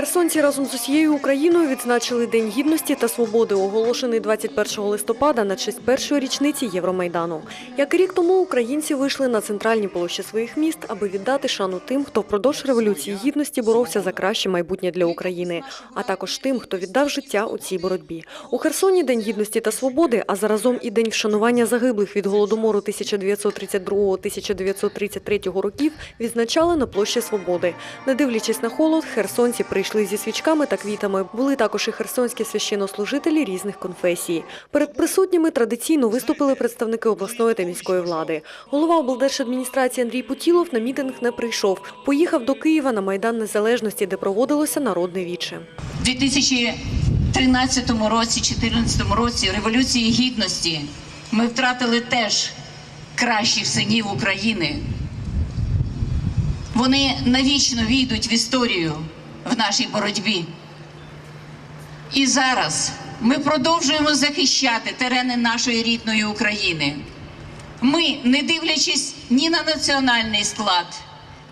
Херсонці разом з усією Україною відзначили День гідності та свободи, оголошений 21 листопада на честь першої річниці Євромайдану. Як і рік тому українці вийшли на центральні площі своїх міст, аби віддати шану тим, хто впродовж революції гідності боровся за краще майбутнє для України, а також тим, хто віддав життя у цій боротьбі. У Херсоні День гідності та свободи, а заразом і День вшанування загиблих від голодомору 1932-1933 років відзначали на площі Свободи. Не дивлячись на холод, херсонці прийшли зі свічками та квітами. Були також і херсонські священнослужителі різних конфесій. Перед присутніми традиційно виступили представники обласної та міської влади. Голова облдержадміністрації Андрій Путілов на мітинг не прийшов. Поїхав до Києва на Майдан Незалежності, де проводилося народне віче. У 2013 році, 2014 році Революції Гідності ми втратили теж кращих синів України. Вони навічно війдуть в історію в нашій боротьбі. І зараз ми продовжуємо захищати терени нашої рідної України. Ми, не дивлячись ні на національний склад,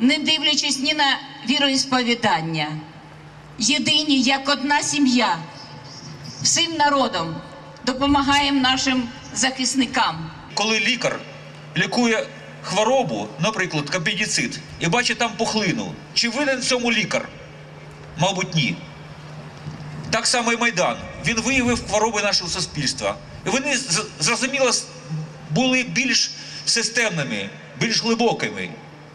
не дивлячись ні на віроісповідання, єдині як одна сім'я, всім народом допомагаємо нашим захисникам. коли лікар лікує хворобу, наприклад, апендицит, і бачить там пухлину, чи винен цьому лікар? Мабуть, ні. Так само і Майдан. Він виявив хвороби нашого суспільства. І вони зрозуміло були більш системними, більш глибокими.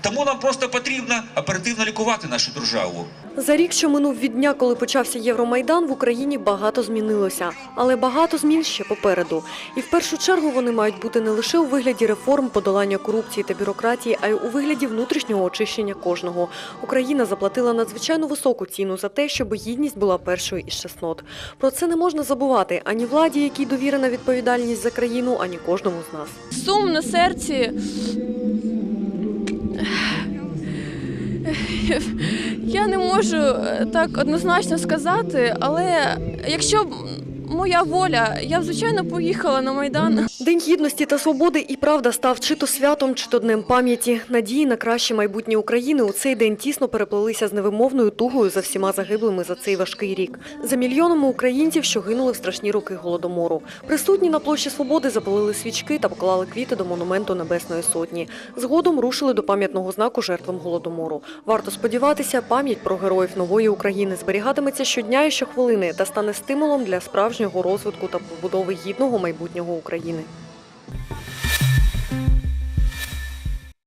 Тому нам просто потрібно оперативно лікувати нашу державу. За рік, що минув від дня, коли почався Євромайдан, в Україні багато змінилося. Але багато змін ще попереду. І в першу чергу вони мають бути не лише у вигляді реформ, подолання корупції та бюрократії, а й у вигляді внутрішнього очищення кожного. Україна заплатила надзвичайно високу ціну за те, щоб гідність була першою із чеснот. Про це не можна забувати ані владі, якій довірена відповідальність за країну, ані кожному з нас. сум на серці. Я не можу е, так однозначно сказати, але якщо моя воля, я звичайно поїхала на майдан. День гідності та свободи і правда став чи то святом, чи то днем пам'яті. Надії на краще майбутнє України у цей день тісно переплелися з невимовною тугою за всіма загиблими за цей важкий рік. За мільйонами українців, що гинули в страшні роки голодомору. Присутні на площі свободи запалили свічки та поклали квіти до монументу Небесної Сотні. Згодом рушили до пам'ятного знаку жертвам голодомору. Варто сподіватися, пам'ять про героїв нової України зберігатиметься щодня і щохвилини та стане стимулом для справжнього розвитку та побудови гідного майбутнього України.